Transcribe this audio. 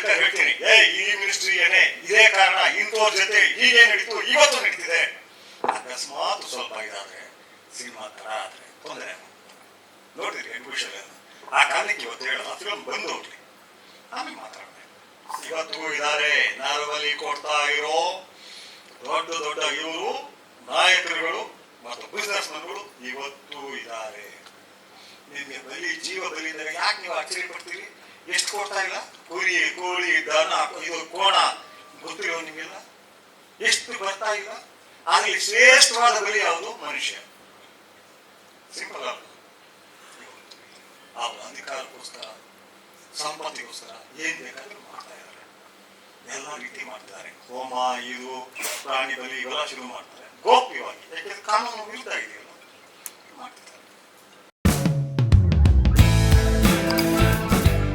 ಬೇಕಾದ್ರೆ ಹೇಳ್ತೀನಿ. ಏ ಈ ಮಿನಿಸ್ಟ್ರಿ ಏನೇ, ಇದೇ ಕಾರಣ ಇಂಥವ್ರ ಜೊತೆ ಹೀಗೆ ನಡೀತು, ಇವತ್ತು ನಡೀತಿದೆ. ಅಕಸ್ಮಾತ್ ಸ್ವಲ್ಪ ಇದಾದ್ರೆ, ಸಿನಿಮಾ ತರ ಆದ್ರೆ ತೊಂದರೆ ನೋಡಿದ್ರಿ ಎಕ್ಸಿಬಿಷನ್ ಆ ಕಾರಣಕ್ಕೆ ಇವತ್ತು ಹೇಳಲ್ಲ ಫಿಲ್ಮ್ ಬಂದು ಹೋಗ್ಲಿ. ಆಮೇಲೆ ಮಾತಾಡಿದೆ ಇವತ್ತು ಇದ್ದಾರೆ ನಾರವಲ್ಲಿ ಕೊಡ್ತಾ ಇರೋ ದೊಡ್ಡ ದೊಡ್ಡ ಇವರು, ನಾಯಕರುಗಳು ಮತ್ತು ಬಿಸ್ನೆಸ್ ಮನ್ಗಳು ಇವತ್ತು ಇದ್ದಾರೆ ನಿಮಗೆ ಬಲಿ ಜೀವ ಬಲಿ ಯಾಕೆ ನೀವು ಆಶ್ಚರ್ಯ ಪಡ್ತೀರಿ? ಕೊಡ್ತಾ ಇಲ್ಲ? ಕುರಿ, ಕೋಳಿ, ದನ, ಇದು ಕೋಣ. ಗೊತ್ತಿರೋ ನಿಮಗೆಲ್ಲ? ಎಷ್ಟು ಬರ್ತಾ ಇಲ್ಲ? ಈ ಶ್ರೇಷ್ಠವಾದ ಬಲಿ ಯಾವುದು? ಮನುಷ್ಯ. ಸಿಂಪಲ್ ಅಲ್ಲ ಆ ಅಧಿಕಾರಕ್ಕೋಸ್ಕರ, ಸಂಪತ್ತಿಗೋಸ್ಕರ ಏನ್ ಬೇಕಾದ್ರೂ ಮಾಡ್ತಾ ಇದ್ದಾರೆ. ಎಲ್ಲ ರೀತಿ ಮಾಡ್ತಾರೆ ಹೋಮ, ಇದು, ಪ್ರಾಣಿ ಬಲಿ ಇವೆಲ್ಲ ಶುರು ಮಾಡ್ತಾರೆ. ಗೋಪ್ಯವಾಗಿ. ಯಾಕೆಂದ್ರೆ ಕಾನೂನು ವಿರುದ್ಧ ಇದೆಯಲ್ಲ.